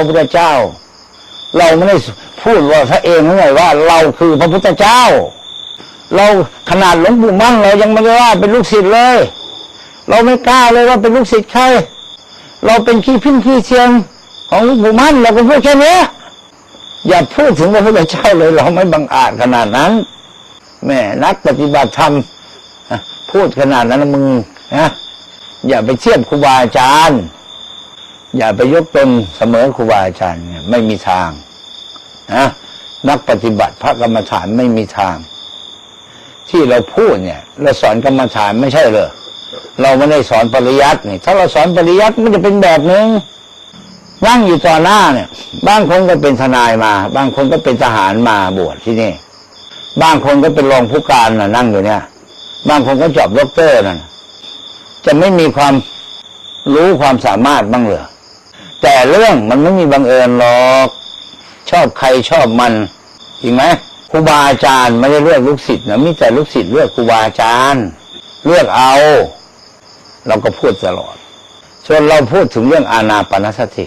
ระพุทธเจ้า เราไม่ได้พูดว่าพระเองไงว่า เราคือพระพุทธเจ้า เราขนาดหลวงปู่มั่นเรายังไม่ได้ว่าเป็นลูกศิษย์เลย เราไม่กล้าเลยว่าเป็นลูกศิษย์ใครเราเป็นขี้พิ้นขี้เชียง ของหลวงปู่มั่นเราก็พูดแค่นี้อย่าพูดถึงพระพุทธเจ้าเลย เราไม่บังอาจขนาดนั้นแม่นักปฏิบัติธรรมพูดขนาดนั้นนะมึงนะอย่าไปเทียบครูบาอาจารย์ อย่าไปยกตนเสมอครูบาอาจารย์ไม่มีทางนะนักปฏิบัติพระกรรมฐานไม่มีทาง ที่เราพูดเนี่ย เราสอนกรรมฐานไม่ใช่เหรอเราไม่ได้สอนปริยัตินี่ถ้าเราสอนปริยัติมันจะเป็นแบบนึงนั่งอยู่ต่อหน้าเนี่ย บางคนก็เป็นทนายมา บางคนก็เป็นทหารมาบวชที่นี่ บางคนก็เป็นรองผู้การน่ะ นั่งอยู่เนี่ย บางคนก็จบด็อกเตอร์นั่นจะไม่มีความรู้ความสามารถบ้างเหรอ แต่เรื่องมันไม่มีบังเอิญหรอก ชอบใครชอบมันจริงไหมครูบาอาจารย์ไม่ได้เลือกลูกศิษย์นะมีแต่ลูกศิษย์เลือกครูบาอาจารย์ เลือกเอา เราก็พูดตลอดส่วนเราพูดถึงเรื่องอาณาปานสติ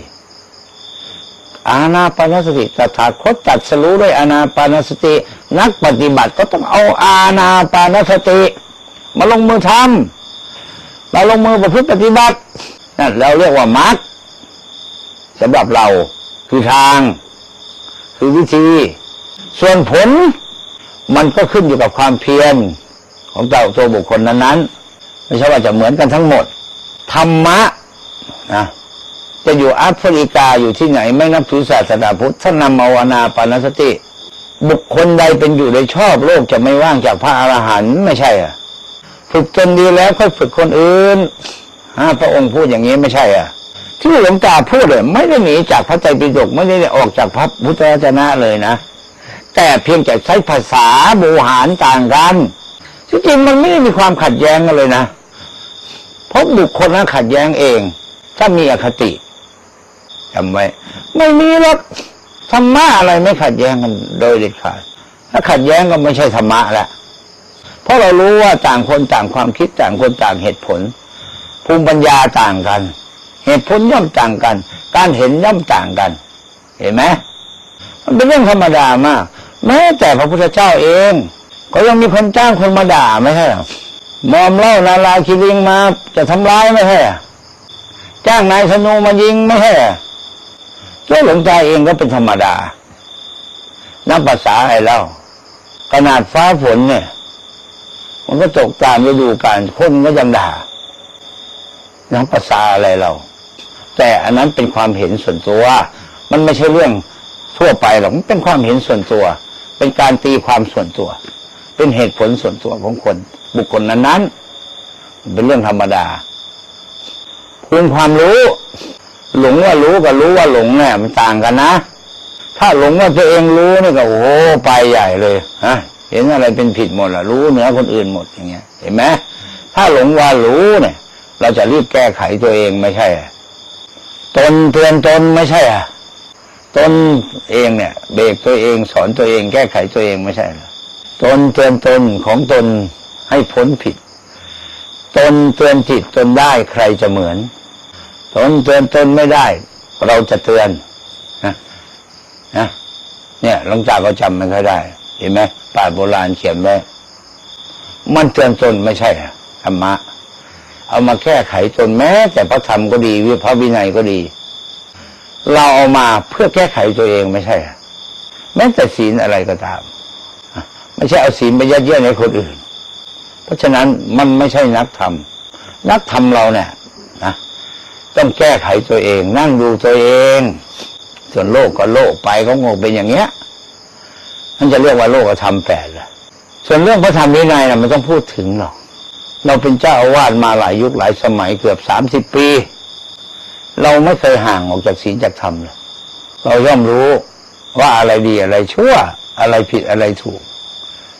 อาณาปานสติตถาคตตัดสรู้ด้วยอาณาปานสติ นักปฏิบัติก็ต้องเอาอาณาปานสติ มาลงมือทำมาลงมือประพฤติปฏิบัตินั่นเราเรียกว่ามรรค สำหรับเราคือทาง คือวิธี ส่วนผลมันก็ขึ้นอยู่กับความเพียรของเจ้าตัวบุคคลนั้นๆ ไม่ใช่ว่าจะเหมือนกันทั้งหมด ธรรมะนะจะอยู่แอฟริกาอยู่ที่ไหน ไม่นับถือศาสนาพุทธท่านนำเอาอนาปานสติ บุคคลใดเป็นอยู่ในชอบโลกจะไม่ว่างจากพระอรหันต์ไม่ใช่อะ ฝึกจนดีแล้วค่อยฝึกคนอื่นฮะพระองค์พูดอย่างนี้ไม่ใช่อะ ที่หลวงตาพูดเลยไม่ได้หนีจากพระไตรปิฎกไม่ได้ออกจากพระพุทธวจนะเลยนะ แต่เพียงแต่ใช้ภาษาโบหารต่างกันที่จริงมันไม่ได้มีความขัดแย้งกันเลยนะเพราะบุคคลนั้นขัดแย้งเอง ถ้ามีอคติจำไว้ ไม่มีหรอกธรรมะอะไรไม่ขัดแย้งกันโดยเด็ดขาดถ้าขัดแย้งก็ไม่ใช่ธรรมะแล้วเพราะเรารู้ว่าต่างคนต่างความคิดต่างคนต่างเหตุผล ภูมิปัญญาต่างกัน เหตุผลย่อมต่างกัน การเห็นย่อมต่างกัน เห็นไหมมันเป็นเรื่องธรรมดามาก แม้แต่พระพุทธเจ้าเอง ก็ยังมีคนจ้างคนมาด่าไม่ใช่หรอมอมเล่านาลาคิริงมาจะทำร้ายไม่ใช่หรอจ้างนายธนูมายิงไม่ใช่หรอตัวหลวงตาเองก็เป็นธรรมดา นับภาษาอะไรเล่าขนาดฟ้าฝนเนี่ย มันก็ตกตามฤดูกาลคนก็ยังด่านับภาษาอะไรเรา แต่อันนั้นเป็นความเห็นส่วนตัว มันไม่ใช่เรื่องทั่วไปหรอกมันเป็นความเห็นส่วนตัว เป็นการตีความส่วนตัว เป็นเหตุผลส่วนตัวของคน บุคคลนั้นๆเป็นเรื่องธรรมดาภูมิความรู้ หลงว่ารู้กับรู้ว่าหลงเนี่ยมันต่างกันนะ ถ้าหลงว่าตัวเองรู้นี่ก็โอ้โหไปใหญ่เลยฮะเห็นอะไรเป็นผิดหมดล่ะ รู้เหนือคนอื่นหมดอย่างเงี้ย เห็นไหมถ้าหลงว่ารู้เนี่ย เราจะรีบแก้ไขตัวเองไม่ใช่ ตนเตือนตนไม่ใช่อะตนเองเนี่ย เบรกตัวเองสอนตัวเองแก้ไขตัวเองไม่ใช่เหรอตนเตือนตนของตนให้พ้นผิด ตนเตือนจิตตนได้ใครจะเหมือน ตนเตือนตนไม่ได้ เราจะเตือนนะนะเนี่ยหลังจาก็จำไม่ค่อยได้ เห็นไหมป่าโบราณเขียนไว้มันเตือนตนไม่ใช่อะธรรมะ เอามาแก้ไขตนแม้ แต่พระธรรมก็ดีวิพระวินัยก็ดี เราเอามาเพื่อแก้ไขตัวเองไม่ใช่แม้แต่ศีลอะไรก็ตามไม่ใช่เอาศีลไปยัดเยียดให้คนอื่น เพราะฉะนั้นมันไม่ใช่นักธรรมนักธรรมเราเนี่ยนะต้องแก้ไขตัวเอง นั่งดูตัวเอง ส่วนโลกก็โลกไปก็งงเป็นอย่างเงี้ยนั่นจะเรียกว่าโลกธรรมแปดละส่วนเรื่องพระธรรมวินัยนะมันต้องพูดถึงหรอก เราเป็นเจ้าอาวาสมาหลายยุคหลายสมัยเกือบสามสิบปี เราไม่เคยห่างออกจากศีลจากธรรมเลยเราย่อมรู้ว่าอะไรดีอะไรชั่ว อะไรผิดอะไรถูก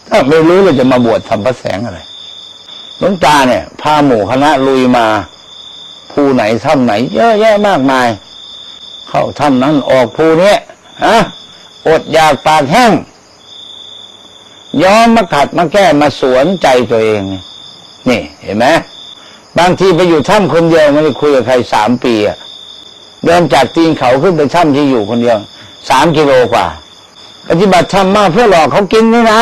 ถ้าไม่รู้เราจะมาบวชทำพระแสงอะไรหลวงตาเนี่ยพาหมู่คณะลุยมาภูไหนถ้ำไหน เยอะแยะมากมาย เข้าถ้ำนั้นออกภูเนี้ยฮะอดอยากปากแห้งย้อนมาขัดมาแก้มาสวนใจตัวเองนี่ นี่เห็นไหมบางทีไปอยู่ถ้ำคนเดียวไม่ได้คุยกับใครสามปีอะเดินจากตีนเขาขึ้นไปถ้ำที่อยู่คนเดียวสามกิโลกว่า ปฏิบัติธรรมมาเพื่อหลอกเขากินนี่นะ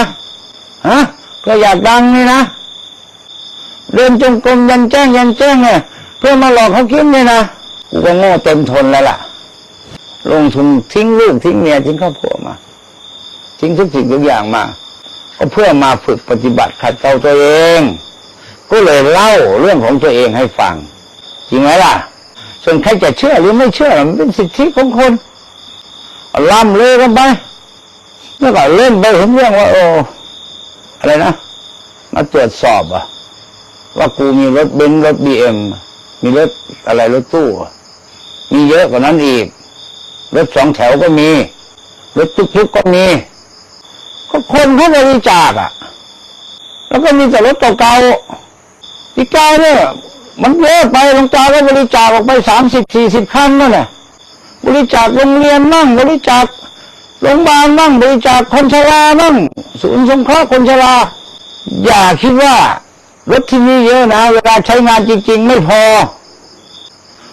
ฮะเพื่ออยากดังนี่นะเดินจงกรมยันแจ้งยันแจ้งเนี่ยเพื่อมาหลอกเขากินนี่นะกูก็โง่เต็มทนแล้วล่ะ ลงทุนทิ้งลูกทิ้งเมียทิ้งครอบครัวมา ทิ้งทุกสิ่งทุกอย่างมาก็เพื่อมาฝึกปฏิบัติขัดเกลาตัวเอง ก็เลยเล่าเรื่องของตัวเองให้ฟังจริงไหมล่ะ ส่วนใครจะเชื่อหรือไม่เชื่อมันเป็นสิทธิของคนล่ำเลยกันไปแล้วก็เล่นไปเห็นเรื่องว่า โอ้อะไรนะมาตรวจสอบอะว่ากูมีรถเบนซ์รถบีเอ็มมีรถอะไรรถตู้มีเยอะกว่านั้นอีก รถสองแถวก็มี รถทุกๆก็มี ก็คนเขาบริจาคอะแล้วก็มีแต่รถเก่าๆ ที่เก่าเนี่ยมันเยอะไปหลวงตาก็บริจาคออกไปสามสิบสี่สิบคันนั่นแหละบริจาคโรงเรียนมั่งบริจาคโรงพยาบาลมั่งบริจาคคนชรามั่งศูนย์สงเคราะห์คนชราอย่าคิดว่ารถที่นี่เยอะนะเวลาใช้งานจริง ๆ ไม่พอ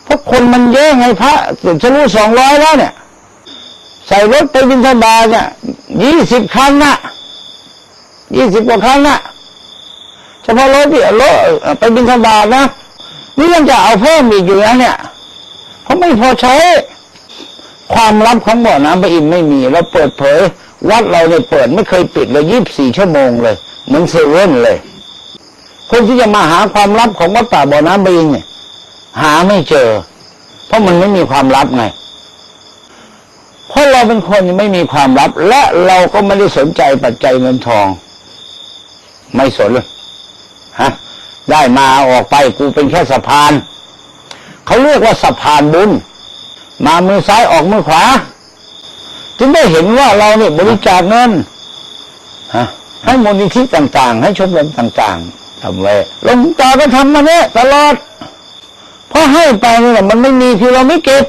เพราะคนมันเยอะไงพระสุดทะลุสองร้อยแล้วเนี่ย ใส่รถไปบินทบาทเนี่ยยี่สิบคันน่ะยี่สิบกว่าคันน่ะ ฉพาะรถที่รถไปบินทบาทนะนี่ยังจะเอาเพิ่มอีกอยู่นะเนี่ยเพราะไม่พอใช้ ความลับของบ่อน้ำพระอินทร์ไม่มีเราเปิดเผย วัดเราเนี่ยเปิดไม่เคยปิดเลยยี่บสี่ชั่วโมงเลยเหมือนเซเว่นเลย คนที่จะมาหาความลับของวัดป่าบ่อน้ำพระอินทร์เนี่ย หาไม่เจอ เพราะมันไม่มีความลับไงเพราะเราเป็นคนไม่มีความลับ และเราก็ไม่ได้สนใจปัจจัยเงินทอง ไม่สนเลย ฮะได้มาออกไปกูเป็นแค่สะพาน เขาเรียกว่าสะพานบุญ มามือซ้ายออกมือขวา จึงได้เห็นว่าเราเนี่ยบริจาคเงินฮะให้มูลนิธิต่าง ๆ ให้ชมรมต่าง ๆทำไว้หลวงตาก็ทำมาเนี่ยตลอดเพราะให้ไปเนี่ยมันไม่มีคือเราไม่เก็บ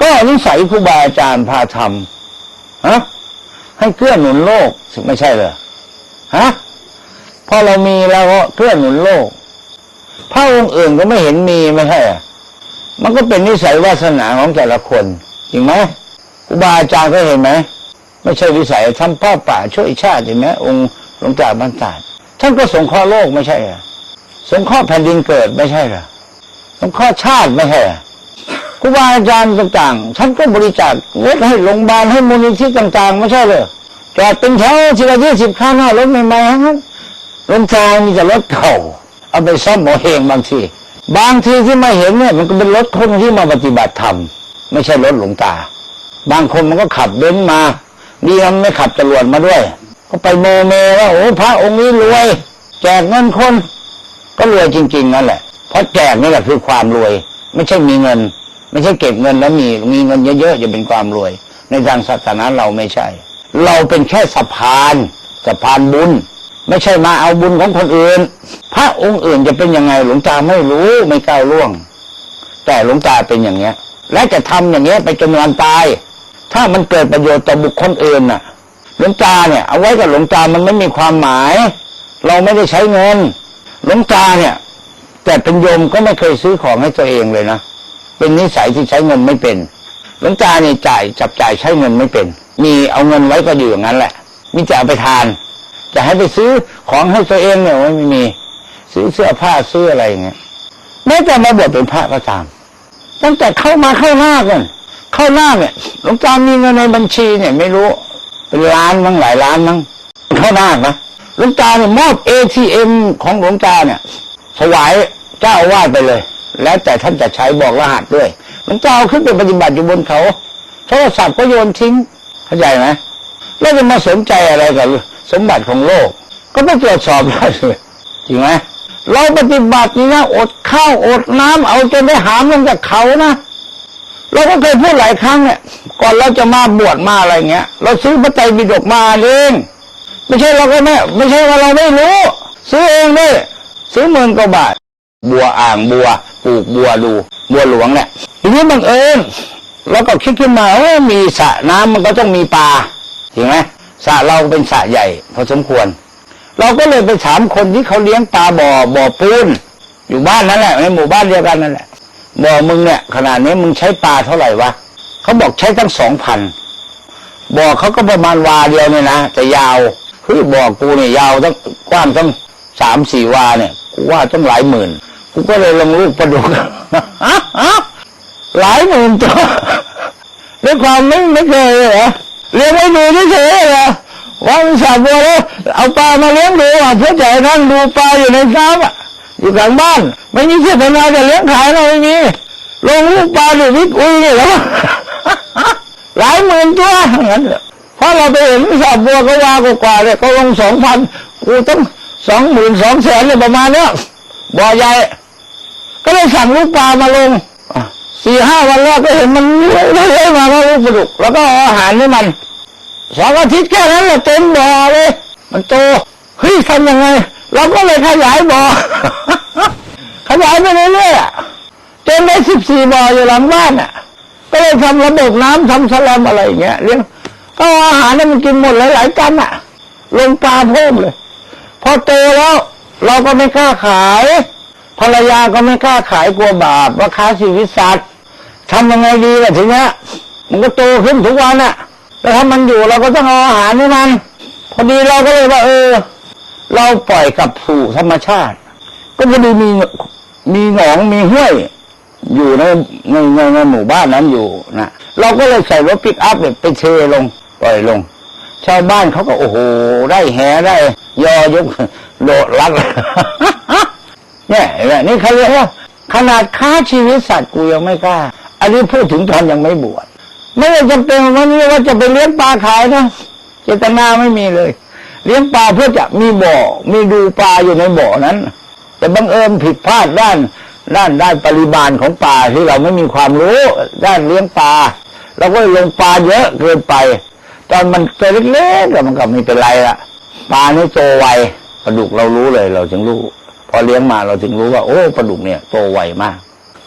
ก็นิสัยครูบาอาจารย์พาทำฮะให้เกื้อหนุนโลกไม่ใช่เหรอฮะ พอเรามีแล้วก็เกื้อหนุนโลกพระองค์อื่นก็ไม่เห็นมีไม่ใช่มันก็เป็นนิสัยวาสนาของแต่ละคนจริงไหมครูบาอาจารย์ก็เห็นไหมไม่ใช่วิสัยทำพ่อป่าช่วยชาติเห็นไหมองค์หลวงตาบรรดาท่านก็สงเคราะห์โลกไม่ใช่หรอสงเคราะห์แผ่นดินเกิดไม่ใช่หรอสงเคราะห์ชาติไม่ใช่หรอครูบาอาจารย์ต่างๆ ท่านก็บริจาครถให้โรงพยาบาลให้มูลนิธิต่างๆ ไม่ใช่เลยจอดเป็นแถวทีละยี่สิบคันห้ารถใหม่ๆทั้งนั้น รถจางมีแต่รถเก่า เอาไปซ่อมหมอเฮงบางที บางทีที่มาเห็นเนี่ย มันก็เป็นรถคนที่มาปฏิบัติธรรม ไม่ใช่รถหลวงตา บางคนมันก็ขับเบนซ์มาดีนไม่ขับจรวดมาด้วยก็ไปโมเมว่าโอ้พระองค์นี้รวย แจกเงินคน ก็รวยจริง ๆ นั่นแหละ เพราะแจกนี่แหละคือความรวย ไม่ใช่มีเงิน ไม่ใช่เก็บเงินแล้วมีมีเงินเยอะๆจะเป็นความรวย ในทางศาสนาเราไม่ใช่ เราเป็นแค่สะพานสะพานบุญ ไม่ใช่มาเอาบุญของคนอื่น พระองค์อื่นจะเป็นยังไงหลวงตาไม่รู้ไม่ก้าวล่วง แต่หลวงตาเป็นอย่างเงี้ย และจะทำอย่างเงี้ยไปจนวันตาย ถ้ามันเกิดประโยชน์ต่อบุคคลอื่นน่ะ หลวงตาเนี่ย เอาไว้กับหลวงตามันไม่มีความหมาย เราไม่ได้ใช้เงิน หลวงตาเนี่ย แต่เป็นโยมก็ไม่เคยซื้อของให้ตัวเองเลยนะเป็นนิสัยที่ใช้เงินไม่เป็น หลวงตาเนี่ยจ่ายจับจ่ายใช้เงินไม่เป็น มีเอาเงินไว้ก็อยู่อย่างนั้นแหละมีแต่เอาไปทาน จะให้ไปซื้อของให้ตัวเองเนี่ยไม่มี ซื้อเสื้อผ้าซื้ออะไรเงี้ยแม้แต่มาบวชเป็นพระก็ตาม ตั้งแต่เข้ามาเข้าหน้ากันเข้าหน้าเนี่ยหลวงตามีเงินในบัญชีเนี่ยไม่รู้ เป็นล้านมั้งหลายล้านมั้งเข้าหน้านะหลวงตาเนี่ยมอบเอทีเอ็มของหลวงตาเนี่ยถวายเจ้าอาวาสไปเลย แล้วแต่ท่านจะใช้บอกรหัสด้วยหลวงตาเอาขึ้นไปปฏิบัติอยู่บนเขาโทรศัพท์ก็โยนทิ้งเข้าใจไหมแล้วจะมาสนใจอะไรกับ สมบัติของโลก ก็ไม่ตรวจสอบได้เลยจริงไหมเราปฏิบัตินี่นะอดข้าวอดน้ำเอาจนได้หามลงจากเขานะเราก็เคยพูดหลายครั้งเนี่ย ก่อนเราจะมาบวชมาอะไรเงี้ย เราซื้อพระไตรปิฎกมาเองไม่ใช่เราก็ไม่ไม่ใช่ว่าเราไม่รู้ ซื้อเองด้วยซื้อหมื่นกว่าบาท บัวอ่างบัวปลูกบัวดูบัวหลวงเนี่ยทีนี้บังเอิญเราก็คิดขึ้นมาว่ามีสระน้ำมันก็ต้องมีปลาเห็นไหม สระเราเป็นสระใหญ่พอสมควร เราก็เลยไปถามคนที่เขาเลี้ยงปลาบ่อบ่อปูน อยู่บ้านนั่นแหละในหมู่บ้านเดียวกันนั่นแหละบ่อมึงเนี่ยขนาดนี้มึงใช้ปลาเท่าไหร่วะเขาบอกใช้ตั้งสองพันบ่อเขาก็ประมาณวาเดียวเนี่ยนะแต่ยาวเฮ้ยบ่อกูเนี่ยยาวตั้งกว้างตั้งสามสี่วาเนี่ยกูว่าต้องหลายหมื่นกูก็เลยลงลูกปลาดุกหลายหมื่นตัวด้วยความไม่ไม่เคยเลยเหรอ เลี้ยงไว้ดูเฉยๆเหรอว่ามันสาบัวแล้วเอาปลามาเลี้ยงดูอะเพื่อจะให้นั่งดูปลาอยู่ในน้ำอะอยู่กลางบ้าน ไม่มีเจตนาจะเลี้ยงขายเราไม่มีลงลูกปลาดูวิทย์อุ้ยนี่เหรอหลายหมื่นตัวงั้นเพราะเราไปเห็นสาบัวก็ว่ากว่าเนี่ยเขาลงสองพันกูต้องสองหมื่นสองแสนเนี่ยประมาณเนี้ยบ่อใหญ่ก็เลยสั่งลูกปลามาลง สี่ห้าวันแรกก็เห็นมันเลื้อยมาก็ลูกปลาดุกแล้วก็อาหารให้มันสองอาทิตย์แค่นั้นแหละเต็มบ่อเลย มันโตเฮ้ยทำยังไง เราก็เลยขยายบ่อขยายไปเรื่อยๆอะจนได้สิบสี่บ่ออยู่หลังบ้านอะ ก็เลยทำระบบน้ำทำสแลมอะไรอย่างเงี้ยเลี้ยงก็อาหารให้มันกินหมดหลายๆตันอะ ลงปลาเพิ่มเลย พอโตแล้ว เราก็ไม่กล้าขาย ภรรยาก็ไม่กล้าขายกลัวบาปว่าค้าชีวิตสัตว์ ทำยังไงดีล่ะทีเนี้ยมันก็โตขึ้นทุกวันอะแล้วถ้ามันอยู่เราก็ต้องเอาอาหารให้มัน พอดีเราก็เลยว่า เออ เราปล่อยกลับสู่ธรรมชาติ ก็พอดีมีมีหนองมีห้วย อยู่ในในในในหมู่บ้านนั้นอยู่นะเราก็เลยใส่รถปิกอัพเนี่ยไปเทลงปล่อยลง ชาวบ้านเขาก็โอ้โหได้แหได้ยอยกโดดรัดเนี่ยนี่เขาเรียกว่าขนาดค้าชีวิตสัตว์กูยังไม่กล้า อันนี้พูดถึงตอนยังไม่บวชไม่ได้จำเป็นวันนี้ว่าจะไปเลี้ยงปลาขายนะเจตนาไม่มีเลย เลี้ยงปลาเพื่อจะมีบ่อ มีดูปลาอยู่ในบ่อนั้น แต่บังเอิญผิดพลาดด้านด้านด้านปริมาณของปลาที่เราไม่มีความรู้ด้านเลี้ยงปลาเราก็ลงปลาเยอะเกินไป ตอนมันตัวเล็กๆแล้วมันก็ไม่เป็นไรละปลานี่โตไวปลาดุกเรารู้เลยเราถึงรู้ พอเลี้ยงมาเราถึงรู้ว่า โอ้ปลาดุกเนี่ยโตไวมาก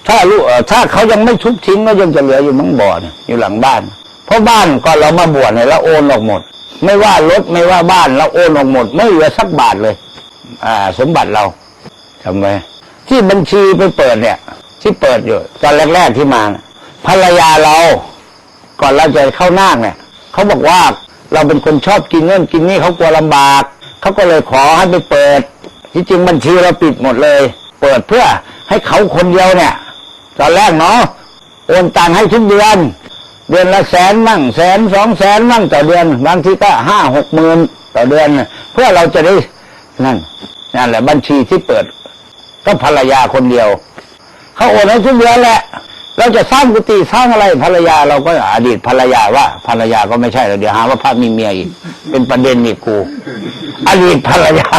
ถ้ารู้ถ้าเขายังไม่ทุบทิ้งก็ยังจะเหลืออยู่มังบ่อนอยู่หลังบ้าน เพราะบ้านก่อนเรามาบวชเนี่ยเราโอนออกหมด ไม่ว่ารถไม่ว่าบ้านเราโอนออกหมด ไม่เหลือสักบาทเลย อ่า สมบัติเราทำไมที่บัญชีไปเปิดเนี่ย ที่เปิดอยู่ตอนแรกๆที่มาภรรยาเรา ก่อนเราจะเข้านาคเนี่ยเขาบอกว่าเราเป็นคนชอบกินเงินกินนี่เขากลัวลำบากเขาก็เลยขอให้ไปเปิด ที่จริงบัญชีเราปิดหมดเลย เปิดเพื่อให้เขาคนเดียวเนี่ย ตอนแรกเนาะโอนตังให้ทุกเดือน เดือนละแสนมั่งแสนสองแสนมั่งต่อเดือนบางทีก็ห้าหกหมื่นต่อเดือนเพื่อเราจะได้นั่นนั่นแหละบัญชีที่เปิด ก็ภรรยาคนเดียวเขาโอนให้ทุกเดือนแหละ เราจะสร้างกุฏิสร้างอะไรภรรยาเราก็อดีตภรรยาว่าภรรยาก็ไม่ใช่แล้วเดี๋ยวหาว่าพระมีเมียอีก เป็นประเด็นอีกกูอดีตภรรยา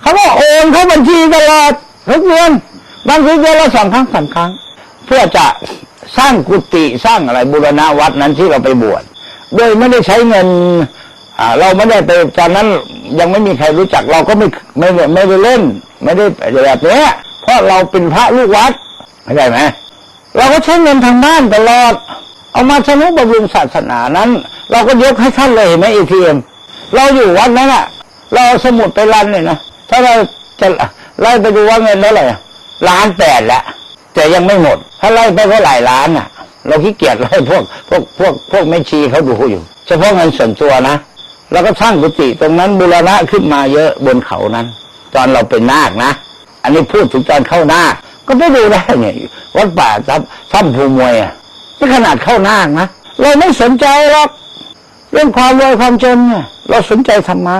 เขาก็โอนเข้าบัญชีตลอดทุกเดือน บางทีเดือนละสองครั้งสามครั้ง เพื่อจะสร้างกุฏิสร้างอะไรบูรณะวัดนั้นที่เราไปบวชโดยไม่ได้ใช้เงินเราไม่ได้ไปตอนนั้นยังไม่มีใครรู้จักเราก็ไม่ไม่ไม่ได้เล่น ไม่ได้แบบเนี้ยเพราะเราเป็นพระลูกวัดเข้าใจไหมเราก็ใช้เงินทางบ้านตลอด เอามาสนุบำรุงศาสนานั้น เราก็ยกให้ท่านเลยเห็นไหมเอทีเอ็มเราอยู่วัดนั้นอะเราสมุดไปรันเนี่ยนะถ้าเราจะไล่ไปดูว่าเงินเท่าไหร่ ล้านแปดแล้วแต่ยังไม่หมด ถ้าไล่ไปก็หลายล้านอะ เราขี้เกียจไล่พวกพวกพวกพวกแม่ชีเขาดูอยู่ เฉพาะเงินส่วนตัวนะ แล้วก็สร้างกุฏิตรงนั้นบูรณะขึ้นมาเยอะบนเขานั้น ตอนเราเป็นนาคนะ อันนี้พูดถึงตอนเข้านาคก็ไปดูได้เนี่ยวัดป่าทับถ้ำภูมวยอะนี่ขนาดเข้านาคนะเราไม่สนใจหรอกเรื่องความรวยความจนเนี่ยเราสนใจธรรมะ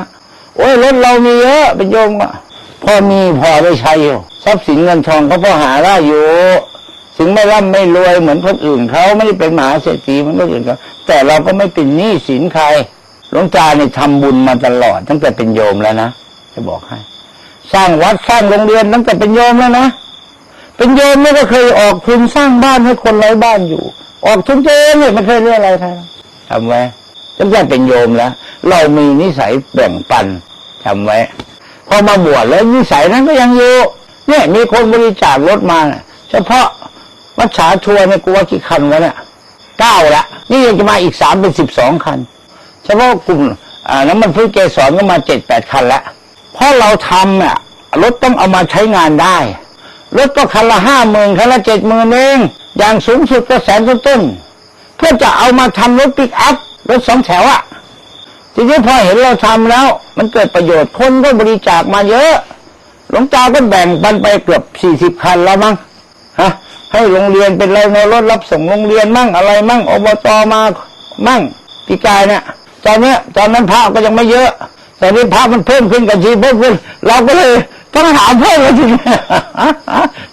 โอ้ยรถเรามีเยอะเป็นโยมก็ พอมีพอได้ใช้อยู่ทรัพย์สินเงินทองเขาพอหาได้อยู่ถึงไม่ร่ำไม่รวยเหมือนคนอื่นเขาไม่ได้เป็นมหาเศรษฐีเหมือนคนอื่นเขาแต่เราก็ไม่เป็นหนี้สินใครหลวงตาเนี่ยทำบุญมาตลอด ตั้งแต่เป็นโยมแล้วนะจะบอกให้ สร้างวัดสร้างโรงเรียนตั้งแต่เป็นโยมแล้วนะเป็นโยมเนี่ยก็เคยออกทุนสร้างบ้านให้คนไร้บ้านอยู่ ออกทุนเจเนี่ยไม่เคยเรียกอะไรใครทำไว้ตั้งแต่เป็นโยมแล้วเรามีนิสัยแบ่งปันทำไว้ อมาบวชแล้วนิสัยนั้นก็ยังอยู่เนี่ยมีคนบริจาครถมาเฉพาะวัดฉาทัวร์เนี่ยกูว่ากี่คันวะเนี่ยเก้าละนี่ยังจะมาอีกสามเป็นสิบสองคัน เฉพาะกลุ่มอ่าน้ำมันพืชเกสรก็มาเจ็ดแปดคันละเพราะเราทำอะรถต้องเอามาใช้งานได้รถก็คันละห้าหมื่นคันละเจ็ดหมื่นเองอย่างสูงสุดก็แสนต้นๆเพื่อจะเอามาทำรถปิกอัพรถสองแถวอะ ทีนี้พอเห็นเราทำแล้ว มันเกิดประโยชน์คนก็บริจาคมาเยอะ หลวงตาก็แบ่งปันไปเกือบสี่สิบคันแล้วมั้งฮะให้โรงเรียนเป็นไรในรถรับส่งโรงเรียนมั่งอะไรมั่งอบตมามั่งปีกายเนี่ยตอนเนี้ยตอนนั้นพระก็ยังไม่เยอะตอนนี้พระมันเพิ่มขึ้นกันทีเพิ่มขึ้น เราก็เลยต้องหาเพิ่มแล้วทีนี้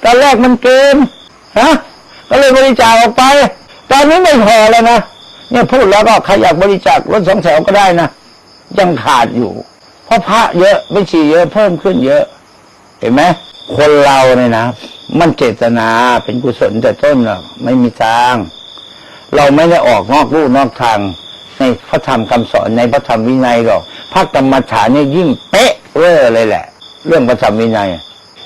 ตอนแรกมันเกินฮะก็เลยบริจาคออกไป ตอนนี้ไม่พอแล้วนะ เนี่ยพูดแล้วก็ใครอยากบริจาครถสองแถวก็ได้นะยังขาดอยู่ เพราะพระเยอะไม่ชีเยอะเพิ่มขึ้นเยอะ เห็นไหมคนเราเนี่ยนะมันเจตนาเป็นกุศลแต่ต้นหรอกไม่มีทาง เราไม่ได้ออกนอกลู่นอกทาง ในพระธรรมคำสอนในพระธรรมวินัยหรอกพระกรรมฐานเนี่ยยิ่งเป๊ะเวอเลยแหละ เรื่องพระธรรมวินัย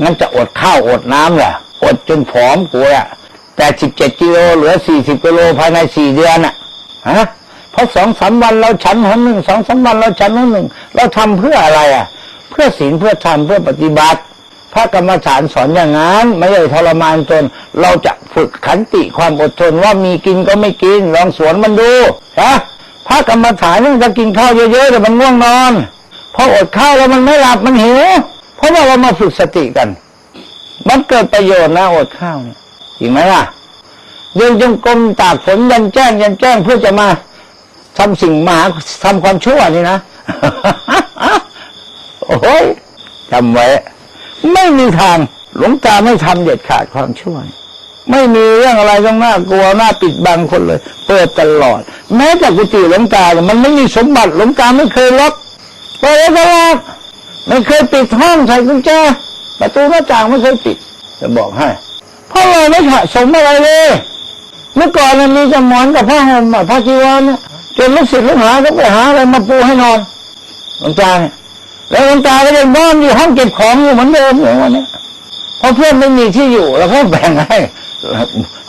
งั้นจะอดข้าวอดน้ำแหละอดจนผอมกูอะแต่สิบเจ็ดกิโลเหลือสี่สิบกิโลภายในสี่เดือนอะ ฮะเพราะสองสามวันเราฉันหนหนึ่งสองสามวันเราฉันหนหนึ่งเราทำเพื่ออะไรอะ เพื่อศีลเพื่อธรรมเพื่อปฏิบัติ พระกรรมฐานสอนอย่างนั้นไม่ได้ทรมานตนเราจะฝึกขันติความอดทนว่ามีกินก็ไม่กินลองสวนมันดูนะพระกรรมฐานนี่จะกินข้าวเยอะๆแต่มันง่วงนอนพออดข้าวแล้วมันไม่หลับมันหิวเพราะว่าเรามาฝึกสติกัน มันเกิดประโยชน์นะอดข้าวเนี่ยจริงไหมล่ะ เดินจงกรมตากฝนยันแจ้งยันแจ้งเพื่อจะมาทำสิ่งมาทำความชั่วนี่นะโอ้ยจำไว้ ไม่มีทางหลวงตาไม่ทำเด็ดขาดความชั่ว ไม่มีเรื่องอะไรต้องน่ากลัวน่าปิดบังคนเลย เปิดตลอด แม้แต่กุฏิหลวงตาเนี่ยมันไม่มีสมบัติหลวงตาไม่เคยล็อกเปิดตลอดไม่เคยปิดห้องใส่กุญแจประตูหน้าต่างไม่เคยปิด จะบอกให้เพราะเราไม่สะสมอะไรเลย เมื่อก่อนมันมีแต่หมอนกับผ้าห่มผ้าจีวรเนี่ยจนลูกศิษย์ลูกหาก็ไปหาอะไรมาปูให้นอนหลวงตาเนี่ยแล้วหลวงตาก็ยังนอนอยู่ห้องเก็บของอยู่เหมือนเดิมอย่างวันนี้เพราะเพื่อนไม่มีที่อยู่เราก็แบ่งให้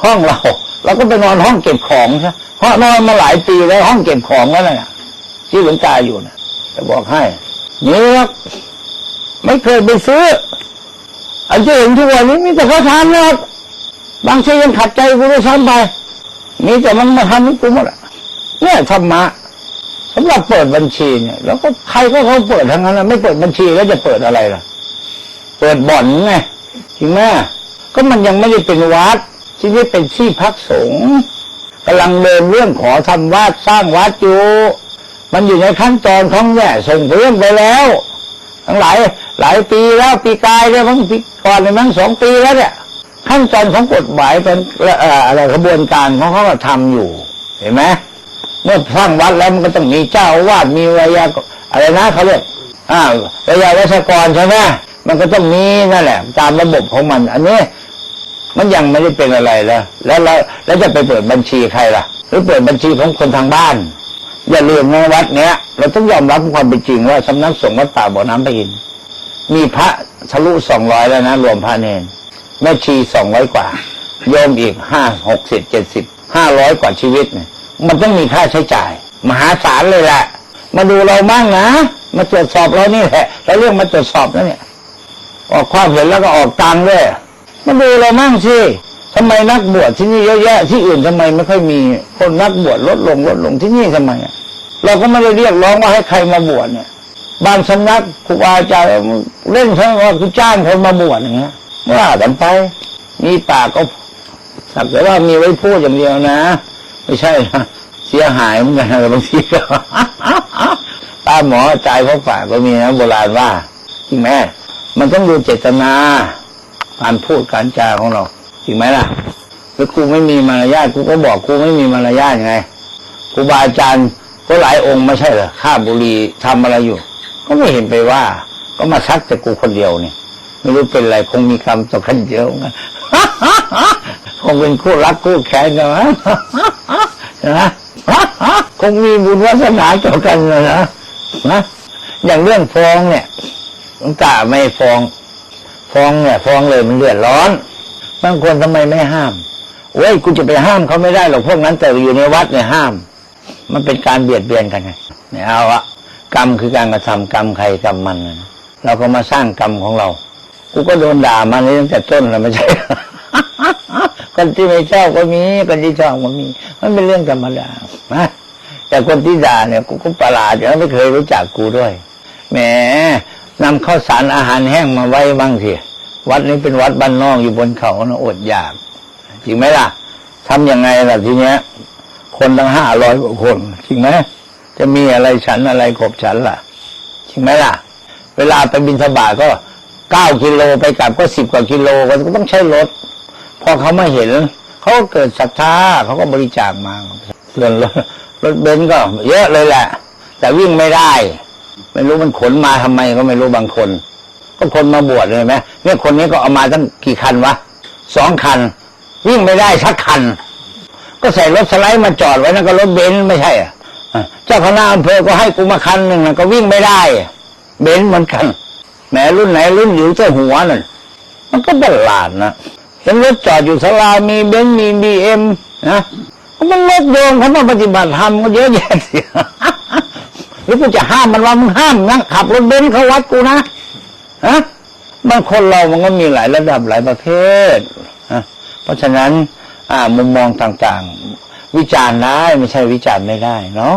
ห้องเราเราก็ไปนอนห้องเก็บของใช่เพราะนอนมาหลายปีแล้วห้องเก็บของแล้วน่ะที่หลวงตาอยู่นะจะบอกให้นี่ครับไม่เคยไปซื้ออันที่เห็นทุกวันนี้มีแต่เขาทำนะครับ บางทียังขัดใจกูด้วยซ้ำไปมีแต่มันมาทำให้กูหมดอะเนี่ยธรรมะสำหรับเปิดบัญชีเนี่ย แล้วก็ใครก็เขาเปิดทั้งนั้นนะไม่เปิดบัญชีแล้วจะเปิดอะไรล่ะ เปิดบ่อนไงจริงไหมก็มันยังไม่ได้เป็นวัดที่นี่เป็นที่พักสงฆ์กำลังเดินเรื่องขอทำวัดสร้างวัดอยู่มันอยู่ในขั้นตอนของเนี่ยส่งเรื่องไปแล้ว ทั้งหลายหลายปีแล้วปีกายเนี่ยมั้งปีก่อนเนี่ยมั้งสองปีแล้วเนี่ย ขั้นตอนของกฎหมายเป็นอะไรกระบวนการของเขาก็ทำอยู่ เห็นไหมเมื่อสร้างวัดแล้วมันก็ต้องมีเจ้าวาดมีวิยาอะไรนะเขาเรียกอ่าวิยาวัชกรใช่ไหมมันก็ต้องมีนั่นแหละ ตามระบบของมัน อันนี้มันยังไม่ได้เป็นอะไรแล้วแล้วแล้วจะไปเปิดบัญชีใครล่ะ หรือเปิดบัญชีของคนทางบ้าน อย่าลืมนวัดเนี้ย เราต้องยอมรับความเป็นจริงว่าสำนักสงฆ์วัดป่าบ่อน้ำพระอินมีพระทะลุสองร้อยแล้วนะรวมพระเนน แม่ชีสองร้อยกว่า โยมอีกห้าหกสิบเจ็ดสิบห้าร้อยกว่าชีวิตเนี่ยมันต้องมีค่าใช้จ่าย มหาศาลเลยแหละมาดูเราบ้างนะ มาตรวจสอบเรานี่แหละแล้วเรื่องมาตรวจสอบนะเนี่ย ออกความเห็นแล้วก็ออกตังค์ด้วยมาดูเรามั่งสิทำไมนักบวชที่นี่เยอะแยะที่อื่นทำไมไม่ค่อยมีคนนักบวชลดลงลดลงที่นี่ทำไมเราก็ไม่ได้เรียกร้องว่าให้ใครมาบวชเนี่ยบางสำนักครูบาอาจารย์เล่นทั้งว่าคือจ้างคนมาบวชอย่างเงี้ย ว่ากันไป มีปากก็สักแต่ว่ามีไว้พูดอย่างเดียวนะ ไม่ใช่นะเสียหายเหมือนกันบางทีก็ป้าหมอตายเพราะปากก็มีนะโบราณว่าจริงไหมมันต้องดูเจตนาการพูดการจาของเราจริงไหมล่ะแล้วกูไม่มีมารยาทกูก็บอกกูไม่มีมารยาทไงครูบาอาจารย์ก็หลายองค์ไม่ใช่เหรอข้าบุรีทำอะไรอยู่ ก็ไม่เห็นไปว่า ก็มาซักแต่กูคนเดียวเนี่ย ไม่รู้เป็นไรคงมีคำต่อกันเยอะไงคงเป็นคู่รักคู่แค้นกันนะนะคงมีบุญวาสนาต่อกันนะนะนะอย่างเรื่องฟ้องเนี่ยหลวงตาไม่ฟ้องฟ้องเนี่ยฟ้องเลยมันเดือดร้อนบางคนทำไมไม่ห้ามโอ้ยกูจะไปห้ามเขาไม่ได้หรอกพวกนั้นแต่อยู่ในวัดเนี่ยห้าม มันเป็นการเบียดเบียนกันไงเนี่ยเอาอะกรรมคือการกระทำกรรมใครกรรมมันเราก็มาสร้างกรรมของเรา กูก็โดนด่ามานี่ตั้งแต่ต้นแล้วไม่ใช่คนที่ไม่ชอบก็มีคนที่ชอบก็มี มันเป็นเรื่องธรรมดานะแต่คนที่ด่าเนี่ยกูก็ประหลาดอยู่แล้วไม่เคยรู้จักกูด้วยแหมนำข้าวสารอาหารแห้งมาไว้บ้างสิวัดนี้เป็นวัดบ้านนอกอยู่บนเขานะอดอยากจริงไหมล่ะทำยังไงล่ะทีเนี้ย คนตั้งห้าร้อยกว่าคนจริงไหมจะมีอะไรฉันอะไรขบฉันล่ะจริงไหมล่ะ เวลาไปบินทบาทก็ เก้ากิโลไปกลับก็สิบกว่ากิโลก็ต้องใช้รถ พอเขาไม่เห็น เขาก็เกิดศรัทธาเขาก็บริจาคมาส่วนรถรถเบนซ์ก็ เยอะเลยแหละ แต่วิ่งไม่ได้ ไม่รู้มันขนมาทำไมก็ไม่รู้บางคน ก็คนมาบวชเลยไหมเนี่ยคนนี้ก็เอามาตั้งกี่คันวะสองคัน วิ่งไม่ได้สักคัน ก็ใส่รถสไลด์มาจอดไว้นั่นก็รถเบนซ์ไม่ใช่อะอะเจ้าคณะอำเภอก็ให้กูมาคันหนึ่งนะก็วิ่งไม่ได้ เบนซ์เหมือนกัน แหมรุ่นไหนรุ่นอยู่เจ้าหัวนั่นมันก็ประหลาดนะเห็นรถจอดอยู่สลามีเบนซ์มีบีเอ็มนะมันรถโยมเขามาปฏิบัติธรรมก็เยอะแยะสิหรือกูจะห้ามมันว่ามึงห้ามนะขับรถเบนซ์เข้าวัดกูนะฮะบางคนเรามันก็มีหลายระดับหลายประเภทนะเพราะฉะนั้น อ่ามุมมองต่างๆ วิจารณ์ได้ไม่ใช่วิจารณ์ไม่ได้เนาะ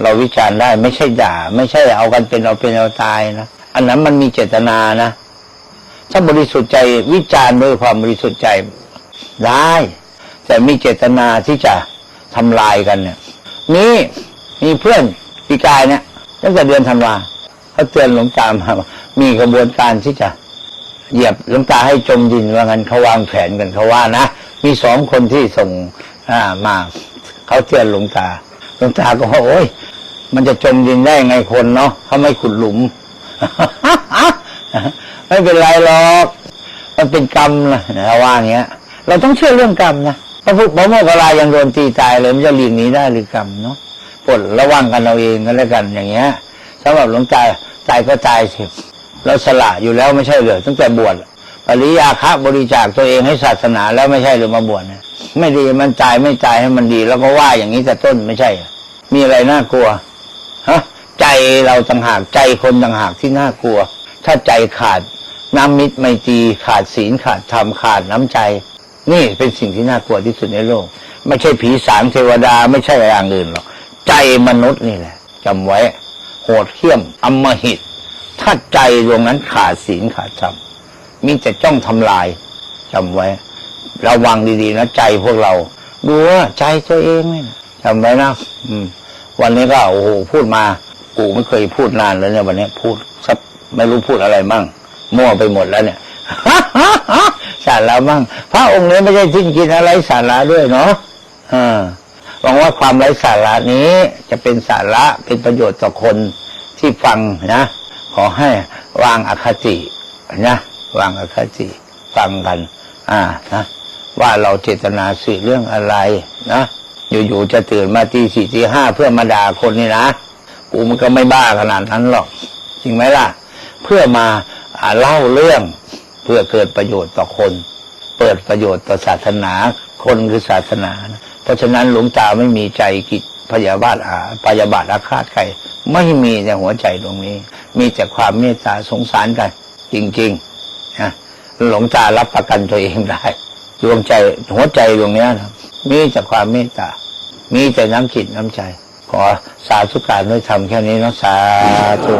เราวิจารณ์ได้ไม่ใช่ด่า ไม่ใช่เอากันเป็นเอาเป็นเอาตายนะ อันนั้นมันมีเจตนานะ ถ้าบริสุทธิ์ใจวิจารณ์ด้วยความบริสุทธิ์ใจได้ แต่มีเจตนาที่จะทำลายกันเนี่ยนี่มีเพื่อนปีกายเนี่ยตั้งแต่เดือนธันวาเขาเตือนหลวงตามาว่ามีกระบวนการที่จะเหยียบหลวงตาให้จมดินว่างั้นเขาวางแผนกันเขาว่านะมีสองคนที่ส่งอ่ามาเขาเตือนหลวงตาหลวงตาก็ว่าโอ้ยมันจะจมดินได้ไงคนเนาะเขาไม่ขุดหลุม ไม่เป็นไรหรอก มันเป็นกรรมนะเราว่าอย่างเงี้ย เราต้องเชื่อเรื่องกรรมนะพระพุทธพระโมคคัลลายังโดนตีตายเลยมันจะหลีกหนีได้หรือกรรมเนาะปลดระวังกันเอาเองกันแล้วกันอย่างเงี้ยสำหรับหลวงตาตายก็ตายสิเราสละอยู่แล้วไม่ใช่เหรอตั้งแต่บวชปริยาคะบริจาคตัวเองให้ศาสนาแล้วไม่ใช่หรือมาบวชเนี่ยไม่ดีมันตายไม่ตายให้มันดี แล้วก็ว่าอย่างนี้แต่ต้นไม่ใช่ มีอะไรน่ากลัว ใจเราต่างหากใจคนต่างหากที่น่ากลัว ถ้าใจขาดน้ำมิตรไมตรีขาดศีลขาดธรรมขาดน้ำใจ นี่เป็นสิ่งที่น่ากลัวที่สุดในโลก ไม่ใช่ผีสางเทวดาไม่ใช่อย่างอื่นหรอกใจมนุษย์นี่แหละจำไว้ โหดเหี้ยมอำมหิต ถ้าใจดวงนั้นขาดศีลขาดธรรมมีแต่จ้องทำลายจำไว้ ระวังดีๆนะใจพวกเราดูว่าใจตัวเองนี่นะจำไว้นะอืมวันนี้ก็โอ้โหพูดมา กูไม่เคยพูดนานแล้วเนี่ยวันนี้พูดสักไม่รู้พูดอะไรมั่งมั่วไปหมดแล้วเนี่ยสาระมั่งพระองค์นี้ไม่ใช่ทิ้งกินอะไรสาระด้วยเนาะอ่าหวังว่าความไร้สาระนี้จะเป็นสาระเป็นประโยชน์ต่อคนที่ฟังนะ ขอให้วางอคตินะวางอคติฟังกัน อ่านะว่าเราเจตนาสื่อเรื่องอะไรนะอยู่ๆจะตื่นมาตีสี่ตีห้าเพื่อมาด่าคนนี่นะ กูมันก็ไม่บ้าขนาดนั้นหรอกจริงไหมล่ะ เพื่อมาอเล่าเรื่องเพื่อเกิดประโยชน์ต่อคน เปิดประโยชน์ต่อศาสนาคนคือศาสนานะเพราะฉะนั้นหลวงตาไม่มีใจกิจพยาบาทอาพยาบาทอาฆาตใครไม่มีในหัวใจตรงนี้ มีแต่ความเมตตาสงสารกัน จริงๆนะหลวงตารับประกันตัวเองได้ดวงใจหัวใจดวงนี้นะมีแต่ความเมตตามีแต่น้ำจิตน้ำใจ ขอสาธุการด้วยทำแค่นี้นะสาธุ